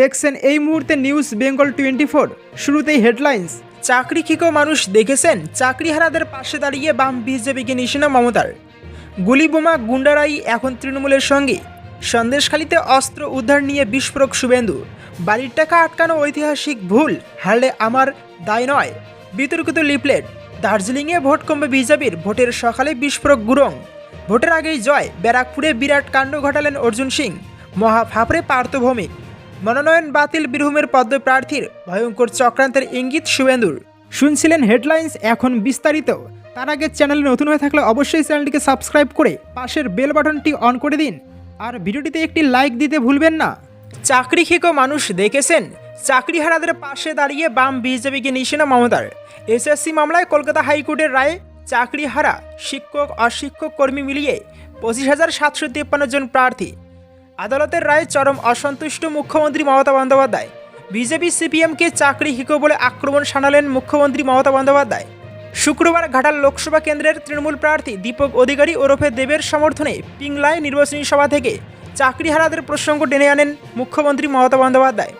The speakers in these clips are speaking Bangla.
দেখছেন এই মুহূর্তে নিউজ বেঙ্গল টোয়েন্টি ফোর শুরুতেই হেডলাইন্স চাকরি খিকো মানুষ দেখেছেন? চাকরিহারাদের পাশে দাঁড়িয়ে বাম বিজেপিকে নিশানা মমতার। গুলি বোমা গুন্ডারাই এখন তৃণমূলের সঙ্গে। সন্দেশখালিতে অস্ত্র উদ্ধার নিয়ে বিস্ফোরক শুভেন্দু। বাড়ির টাকা আটকানো ঐতিহাসিক ভুল, হারলে আমার দায় নয়। বিতর্কিত লিফলেট। দার্জিলিংয়ে ভোট কমবে বিজেপির, ভোটের সকালে বিস্ফোরক গুরং। ভোটের আগেই জয়, ব্যারাকপুরে বিরাট কাণ্ড ঘটালেন অর্জুন সিং। মহা ফাফড়ে পার্থভৌমিক। মনোনয়ন বাতিল বীরভূমের পদ্মপ্রার্থীর ভয়ঙ্কর চক্রান্তের ইঙ্গিত শুভেন্দুর। শুনছিলেন হেডলাইন্স, এখন বিস্তারিত। তার আগে চ্যানেলে নতুন হয়ে থাকলে অবশ্যই চ্যানেলটিকে সাবস্ক্রাইব করে পাশের বেল বাটনটি অন করে দিন। আর ভিডিওটিতে একটি লাইক দিতে ভুলবেন না। চাকরি খেকো মানুষ দেখেছেন? চাকরিহারাদের পাশে দাঁড়িয়ে বাম বিজেপিকে নিশানা মমতার। এসএসসি মামলায় কলকাতা হাইকোর্টের রায়ে চাকরিহারা শিক্ষক অশিক্ষক কর্মী মিলিয়ে পঁচিশ হাজার সাতশো তিপ্পান্ন জন প্রার্থী আদালতের রায়ে চরম অসন্তুষ্ট মুখ্যমন্ত্রী মমতা বন্দ্যোপাধ্যায়। বিজেপি সিপিএমকে চাকরি হিকো বলে আক্রমণ শানালেন মুখ্যমন্ত্রী মমতা বন্দ্যোপাধ্যায়। শুক্রবার ঘাটাল লোকসভা কেন্দ্রের তৃণমূল প্রার্থী দীপক অধিকারী ওরফে দেবের সমর্থনে পিংলায় নির্বাচনী সভা থেকে চাকরি চাকরিহারাদের প্রসঙ্গ টেনে আনেন মুখ্যমন্ত্রী মমতা বন্দ্যোপাধ্যায়।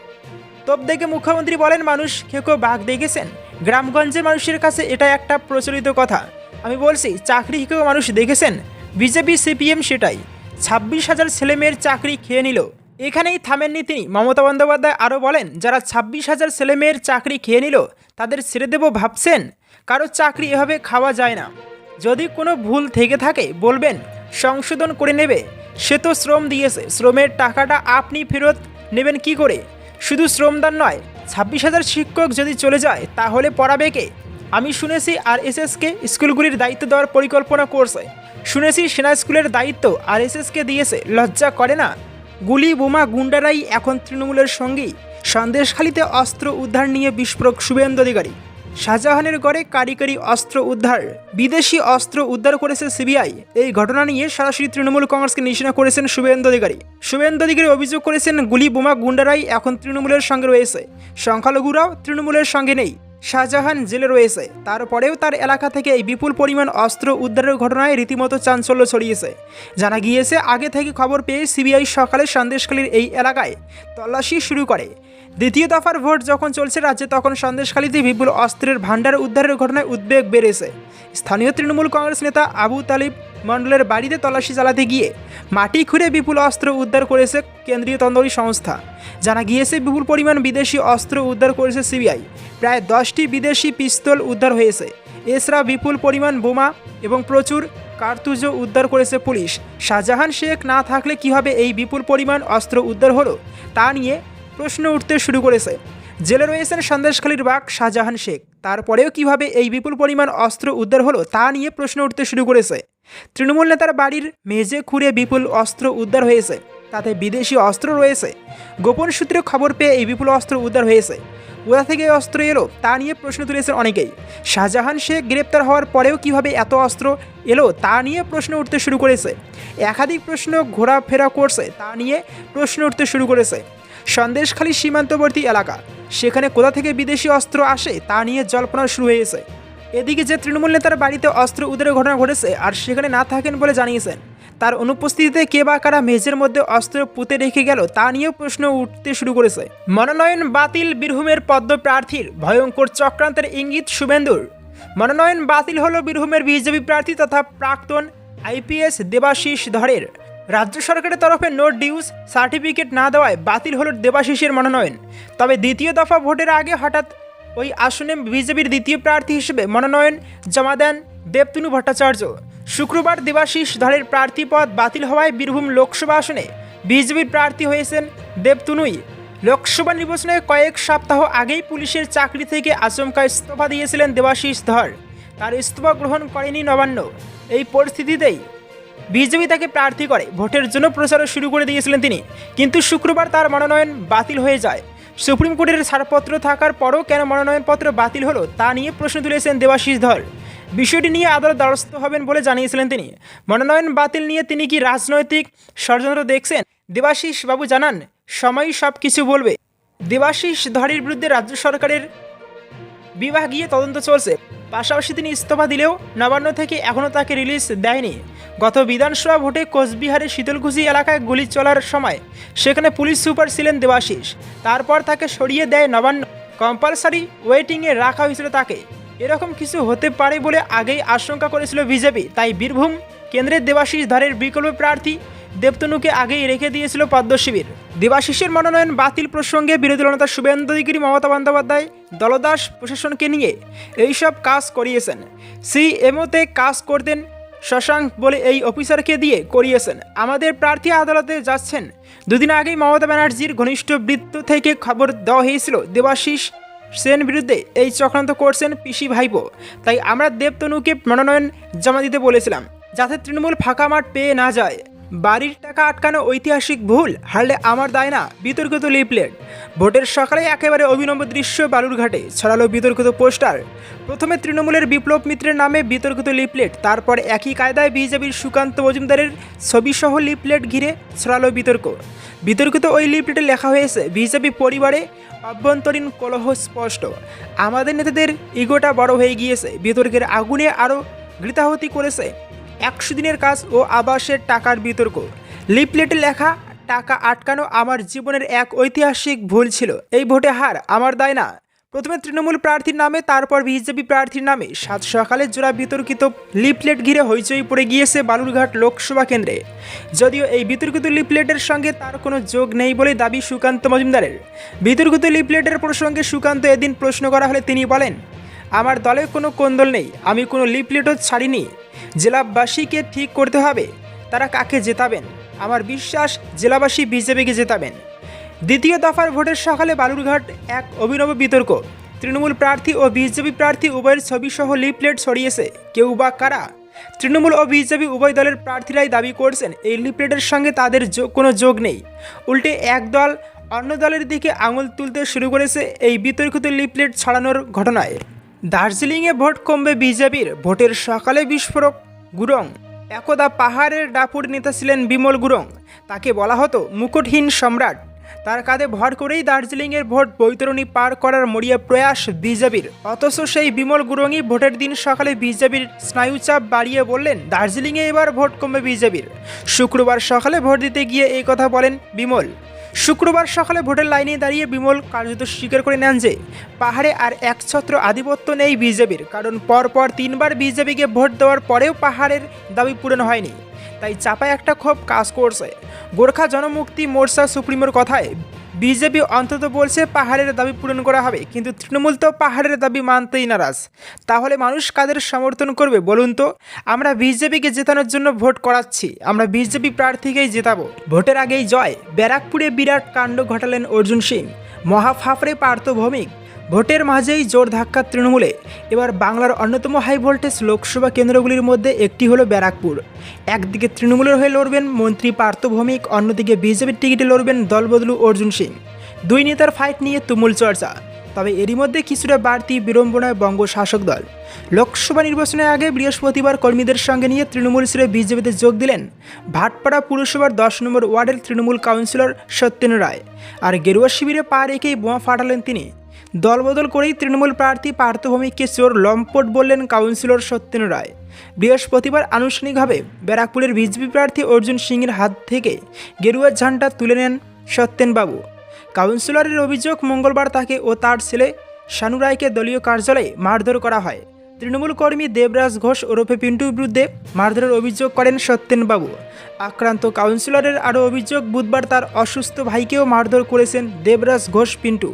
তোপ দেখে মুখ্যমন্ত্রী বলেন, মানুষ খেকো বাঘ দেখেছেন। গ্রামগঞ্জের মানুষের কাছে এটা একটা প্রচলিত কথা। আমি বলছি, চাকরি হিকেও মানুষ দেখেছেন? বিজেপি, সিপিএম সেটাই। ছাব্বিশ হাজার ছেলেমেয়ের চাকরি খেয়ে নিল। এখানেই থামেননি তিনি। মমতা বন্দ্যোপাধ্যায় আরও বলেন, যারা ছাব্বিশ হাজার ছেলেমেয়ের চাকরি খেয়ে নিল, তাদের ছেড়ে দেবো ভাবছেন? কারও চাকরি এভাবে খাওয়া যায় না। যদি কোনো ভুল থেকে থাকে, বলবেন, সংশোধন করে নেবে। সে তো শ্রম দিয়েছে। শ্রমের টাকাটা আপনি ফেরত নেবেন কি করে? শুধু শ্রমদান নয়, ছাব্বিশ হাজার শিক্ষক যদি চলে যায়, তাহলে পড়াবে কে? আমি শুনেছি আর এসএসকে স্কুলগুলির দায়িত্ব দেওয়ার পরিকল্পনা করছে। শুনেছি সেনা স্কুলের দায়িত্ব আর এসএসকে দিয়েছে। লজ্জা করে না? গুলি, বোমা, গুন্ডারাই এখন তৃণমূলের সঙ্গেই সন্দেশখালিতে অস্ত্র উদ্ধার নিয়ে বিস্ফোরক শুভেন্দু অধিকারী। শাহজাহানের গড়ে কারিগরি অস্ত্র উদ্ধার। বিদেশি অস্ত্র উদ্ধার করেছে সিবিআই। এই ঘটনা নিয়ে সরাসরি তৃণমূল কংগ্রেসকে নিশানা করেছেন শুভেন্দু অধিকারী। শুভেন্দু অধিকারী অভিযোগ করেছেন, গুলি, বোমা, গুন্ডারাই এখন তৃণমূলের সঙ্গে রয়েছে। সংখ্যালঘুরাও তৃণমূলের সঙ্গে নেই। শাহজাহান জেলে রয়েছে। তারপরেও তার এলাকা থেকে এই বিপুল পরিমাণ অস্ত্র উদ্ধারের ঘটনায় রীতিমতো চাঞ্চল্য ছড়িয়েছে। জানা গিয়েছে, আগে থেকে খবর পেয়ে সিবিআই সকালে সন্দেশখালীর এই এলাকায় তল্লাশি শুরু করে। দ্বিতীয় দফার ভোট যখন চলছে রাজ্যে, তখন সন্দেশখালীতে বিপুল অস্ত্রের ভাণ্ডার উদ্ধারের ঘটনায় উদ্বেগ বেড়েছে। স্থানীয় তৃণমূল কংগ্রেস নেতা আবু তালিব মণ্ডলের বাড়িতে তল্লাশি চালাতে গিয়ে মাটি খুঁড়ে বিপুল অস্ত্র উদ্ধার করেছে কেন্দ্রীয় তন্দরী সংস্থা। জানা গিয়েছে, বিপুল পরিমাণ বিদেশি অস্ত্র উদ্ধার করেছে সিবিআই। প্রায় দশটি বিদেশি পিস্তল উদ্ধার হয়েছে। এছাড়া বিপুল পরিমাণ বোমা এবং প্রচুর কার্তুজও উদ্ধার করেছে পুলিশ। শাহজাহান শেখ না থাকলে কীভাবে এই বিপুল পরিমাণ অস্ত্র উদ্ধার হলো তা নিয়ে প্রশ্ন উঠতে শুরু করেছে। জেলে রয়েছেন সন্দেশখালীর বাঘ শাহজাহান শেখ। তারপরেও কীভাবে এই বিপুল পরিমাণ অস্ত্র উদ্ধার হলো তা নিয়ে প্রশ্ন উঠতে শুরু করেছে। তৃণমূল নেতার বাড়ির মেঝে খুঁড়ে বিপুল অস্ত্র উদ্ধার হয়েছে। তাতে বিদেশি অস্ত্র রয়েছে। গোপন সূত্রে খবর পেয়ে এই বিপুল অস্ত্র উদ্ধার হয়েছে। কোথা থেকে অস্ত্র এলো তা নিয়ে প্রশ্ন তুলেছেন অনেকেই। শাহজাহান শেখ গ্রেপ্তার হওয়ার পরেও কীভাবে এত অস্ত্র এলো তা নিয়ে প্রশ্ন উঠতে শুরু করেছে। একাধিক প্রশ্ন ঘোরাফেরা করছে তা নিয়ে প্রশ্ন উঠতে শুরু করেছে। সন্দেশখালী সীমান্তবর্তী এলাকা। সেখানে কোথা থেকে বিদেশি অস্ত্র আসে তা নিয়ে জল্পনা শুরু হয়েছে। এদিকে যে তৃণমূল নেতার বাড়িতে অস্ত্র উদ্ধারের ঘটনা ঘটেছে আর সেখানে না থাকেন বলে জানিয়েছেন, তার অনুপস্থিতিতে কে বা কারা মেঝের মধ্যে অস্ত্র পুঁতে রেখে গেল তা নিয়েও প্রশ্ন উঠতে শুরু করেছে। মনোনয়ন বাতিল বীরভূমের পদ্ম প্রার্থীর ভয়ঙ্কর চক্রান্তের ইঙ্গিত শুভেন্দুর। মনোনয়ন বাতিল হলো বীরভূমের বিজেপি প্রার্থী তথা প্রাক্তন আইপিএস দেবাশিস ধরের। রাজ্য সরকারের তরফে নো ডিউস, সার্টিফিকেট না দেওয়ায় বাতিল হলো দেবাশিসের মনোনয়ন। তবে দ্বিতীয় দফা ভোটের আগে হঠাৎ ওই আসনে বিজেপির দ্বিতীয় প্রার্থী হিসেবে মনোনয়ন জমা দেন দেবতনু ভট্টাচার্য। শুক্রবার দেবাশিস ধরের প্রার্থী পদ বাতিল হওয়ায় বীরভূম লোকসভা আসনে বিজেপির প্রার্থী হয়েছেন দেবতনুই। লোকসভা নির্বাচনে কয়েক সপ্তাহ আগেই পুলিশের চাকরি থেকে আচমকা ইস্তফা দিয়েছিলেন দেবাশিস ধর। তার ইস্তফা গ্রহণ করেনি নবান্ন। এই পরিস্থিতিতেই বিজেপি তাকে প্রার্থী করে। ভোটের জন্য প্রচারও শুরু করে দিয়েছিলেন তিনি। কিন্তু শুক্রবার তার মনোনয়ন বাতিল হয়ে যায়। সুপ্রিম কোর্টের ছাড়পত্র থাকার পরও কেন মনোনয়নপত্র বাতিল হলো তা নিয়ে প্রশ্ন তুলেছেন দেবাশিস ধর। বিষয়টি নিয়ে আদালত দ্বারস্থ হবেন বলে জানিয়েছিলেন তিনি। মনোনয়ন বাতিল নিয়ে তিনি কি রাজনৈতিক ষড়যন্ত্র দেখছেন? দেবাশিস বাবু জানান, সময়ই সব কিছু বলবে। দেবাশিস ধরের বিরুদ্ধে রাজ্য সরকারের বিভাগীয় তদন্ত চলছে। পাশাপাশি তিনি ইস্তফা দিলেও নবান্ন থেকে এখনও তাকে রিলিজ দেয়নি। গত বিধানসভা ভোটে কোচবিহারের শীতলকুচি এলাকায় গুলি চলার সময় সেখানে পুলিশ সুপার ছিলেন দেবাশিস। তারপর তাকে সরিয়ে দেয় নবান্ন। কম্পালসারি ওয়েটিংয়ে রাখা হয়েছিল তাকে। এরকম কিছু হতে পারে বলে আগেই আশঙ্কা করেছিল বিজেপি। তাই বীরভূম কেন্দ্রের দেবাশিস ধারের বিকল্প প্রার্থী দেবতনুকে আগেই রেখে দিয়েছিল পদ্ম শিবির। দেবাশিসের মনোনয়ন বাতিল প্রসঙ্গে বিরোধী দলনেতা শুভেন্দু অধিকারী মমতা বন্দ্যোপাধ্যায়, দলদাস প্রশাসনকে নিয়ে এইসব কাজ করিয়েছেন। সিএমওতে কাজ করতেন শশাঙ্ক বলে এই অফিসারকে দিয়ে করিয়েছেন। আমাদের প্রার্থী আদালতে যাচ্ছেন। দুদিন আগেই মমতা ব্যানার্জির ঘনিষ্ঠ বৃত্ত থেকে খবর দেওয়া হয়েছিল, দেবাশিস সেন বিরুদ্ধে এই চক্রান্ত করছেন পিসি ভাইপো। তাই আমরা দেবতনুকে মনোনয়ন জমা দিতে বলেছিলাম, যাতে তৃণমূল ফাঁকা মাঠ পেয়ে না যায়। বাড়ির টাকা আটকানো ঐতিহাসিক ভুল, হারলে আমার দায় না, বিতর্কিত লিপলেট ভোটের সকালে একেবারে অভিনব দৃশ্য বালুরঘাটে, ছড়ালো বিতর্কিত পোস্টার। প্রথমে তৃণমূলের বিপ্লব মিত্রের নামে বিতর্কিত লিপলেট তারপর একই কায়দায় বিজেপির সুকান্ত মজুমদারের ছবিসহ লিপলেট ঘিরে ছড়ালো বিতর্ক। বিতর্কিত ওই লিপলেটে লেখা হয়েছে, বিজেপি পরিবারে অভ্যন্তরীণ কলহ স্পষ্ট। আমাদের নেতাদের ইগোটা বড় হয়ে গিয়েছে, বিতর্কের আগুনে আরও ঘৃতাহতি করেছে। একশো দিনের কাজ ও আবাসের টাকার বিতর্ক। লিপলেটে লেখা, টাকা আটকানো আমার জীবনের এক ঐতিহাসিক ভুল ছিল। এই ভোটে হার আমার দায় না। প্রথমে তৃণমূল প্রার্থীর নামে, তারপর বিজেপি প্রার্থীর নামে। সাত সকালে জোড়া বিতর্কিত লিপলেট ঘিরে হইচই পড়ে গিয়েছে বালুরঘাট লোকসভা কেন্দ্রে। যদিও এই বিতর্কিত লিপলেটের সঙ্গে তার কোনো যোগ নেই বলে দাবি সুকান্ত মজুমদারের। বিতর্কিত লিপলেটের প্রসঙ্গে সুকান্ত এদিন প্রশ্ন করা হলে তিনি বলেন, আমার দলে কোনো কোন্দল নেই। আমি কোনো লিপলেটও ছাড়িনি। জেলাবাসীকে ঠিক করতে হবে। তারা কাকে জেতাবেন? আমার বিশ্বাস, জেলাবাসী বিজেপিকে জেতাবেন। দ্বিতীয় দফার ভোটের সকালে বালুরঘাট এক অভিনব বিতর্ক। তৃণমূল প্রার্থী ও বিজেপি প্রার্থী উভয়ের ছবিসহ লিপলেট ছড়িয়েছে। কেউ বা কারা? তৃণমূল ও বিজেপি উভয় দলের প্রার্থীরাই দাবি করছেন, এই লিপলেটের সঙ্গে তাদের কোনো যোগ নেই। উল্টে এক দল অন্য দলের দিকে আঙুল তুলতে শুরু করেছে এই বিতর্কিত লিপলেট ছড়ানোর ঘটনায়। দার্জিলিংয়ে ভোট কমবে বিজেপির। ভোটের সকালে বিস্ফোরক গুরং। একদা পাহাড়ের ডাপুর নেতা ছিলেন বিমল গুরং। তাকে বলা হতো মুকুটহীন সম্রাট। তার কাঁধে ভর করেই দার্জিলিংয়ের ভোট বৈতরণী পার করার মরিয়া প্রয়াস বিজেপির। অথচ সেই বিমল গুরঙ্গই ভোটের দিন সকালে বিজেপির স্নায়ুচাপ বাড়িয়ে বললেন, দার্জিলিংয়ে এবার ভোট কমবে বিজেপির। শুক্রবার সকালে ভোট দিতে গিয়ে এই কথা বলেন বিমল। শুক্রবার সকালে ভোটের লাইনে দাঁড়িয়ে বিমল কার্যত স্বীকার করে নেন যে পাহাড়ে আর এক ছত্র আধিপত্য নেই বিজেপির, কারণ পরপর তিনবার বিজেপিকে ভোট দেওয়ার পরেও পাহাড়ের দাবি পূরণ হয়নি। তাই চাপায় একটা খুব কাজ করছে। গোর্খা জনমুক্তি মোর্চা সুপ্রিমোর কথায় বিজেপি অন্তত বলছে পাহাড়ের দাবি পূরণ করা হবে, কিন্তু তৃণমূল তো পাহাড়ের দাবি মানতেই নারাজ। তাহলে মানুষ কাদের সমর্থন করবে বলুন তো? আমরা বিজেপিকে জেতানোর জন্য ভোট করাচ্ছি, আমরা বিজেপি প্রার্থীকেই জেতাবো। ভোটের আগেই জয়, ব্যারাকপুরে বিরাট কাণ্ড ঘটালেন অর্জুন সিং। মহাফাফরে পার্থ ভৌমিক ভোটের মাঝেই জোর ধাক্কা তৃণমূলে। এবার বাংলার অন্যতম হাই ভোল্টেজ লোকসভা কেন্দ্রগুলির মধ্যে একটি হলো ব্যারাকপুর। একদিকে তৃণমূলের হয়ে লড়বেন মন্ত্রী পার্থ ভৌমিক, অন্যদিকে বিজেপির টিকিটে লড়বেন দলবদলু অর্জুন সিং। দুই নেতার ফাইট নিয়ে তুমুল চর্চা। তবে এরই মধ্যে কিছুটা বাড়তি বিড়ম্বনায় বঙ্গ শাসক দল। লোকসভা নির্বাচনের আগে বৃহস্পতিবার কর্মীদের সঙ্গে নিয়ে তৃণমূল ছেড়ে বিজেপিতে যোগ দিলেন ভাটপাড়া পুরসভার দশ নম্বর ওয়ার্ডের তৃণমূল কাউন্সিলর সত্যেন রায়। আর গেরুয়া শিবিরে পা রেখেই বোমা ফাটালেন তিনি। দলবদল করেই তৃণমূল প্রার্থী পার্থভূমিককে চোর লম্পট বললেন কাউন্সিলর সত্যেন রায়। বৃহস্পতিবার আনুষ্ঠানিকভাবে ব্যারাকপুরের বিজেপি প্রার্থী অর্জুন সিংয়ের হাত থেকে গেরুয়ার ঝান্ডা তুলে নেন সত্যেনবাবু কাউন্সিলরের অভিযোগ মঙ্গলবার তাকে ও তার ছেলে শানু রায়কে দলীয় কার্যালয়ে মারধর করা হয়। তৃণমূল কর্মী দেবরাজ ঘোষ ওরফে পিন্টুর বিরুদ্ধে মারধরের অভিযোগ করেন সত্যেনবাবু। আক্রান্ত কাউন্সিলরের আরও অভিযোগ, বুধবার তার অসুস্থ ভাইকেও মারধর করেছেন দেবরাজ ঘোষ, পিন্টু।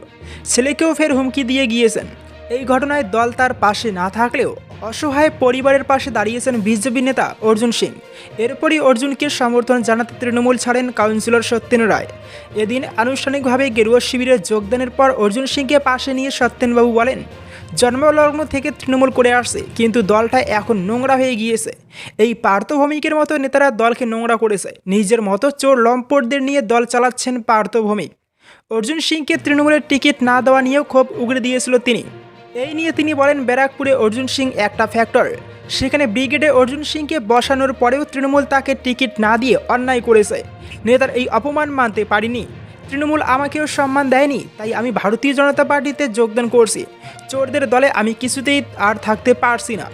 ছেলেকেও ফের হুমকি দিয়ে গিয়েছেন। এই ঘটনায় দল তার পাশে না থাকলেও অসহায় পরিবারের পাশে দাঁড়িয়েছেন বিজেপি নেতা অর্জুন সিং। এরপরই অর্জুনকে সমর্থন জানাতে তৃণমূল ছাড়েন কাউন্সিলর সত্যেন রায়। এদিন আনুষ্ঠানিকভাবে গেরুয়া শিবিরে যোগদানের পর অর্জুন সিংকে পাশে নিয়ে সত্যেনবাবু বলেন জন্মলগ্ন থেকে তৃণমূল করে আসছে, কিন্তু দলটা এখন নোংরা হয়ে গিয়েছে। এই পার্থভৌমিকের মতো নেতারা দলকে নোংরা করেছে। নিজের মতো চোর লম্পটদের নিয়ে দল চালাচ্ছেন পার্থভৌমিক। অর্জুন সিংকে তৃণমূলের টিকিট না দেওয়া নিয়েও ক্ষোভ উগড়ে দিয়েছিল তিনি। এই নিয়ে তিনি বলেন, ব্যারাকপুরে অর্জুন সিং একটা ফ্যাক্টর। সেখানে ব্রিগেডে অর্জুন সিংকে বসানোর পরেও তৃণমূল তাকে টিকিট না দিয়ে অন্যায় করেছে। নেতার এই অপমান মানতে পারিনি। তৃণমূল আমাকেও সম্মান দেয়নি, তাই আমি ভারতীয় জনতা পার্টিতে যোগদান করছি। চোরদের দলে আমি কিছুতেই আর থাকতে পারছি না।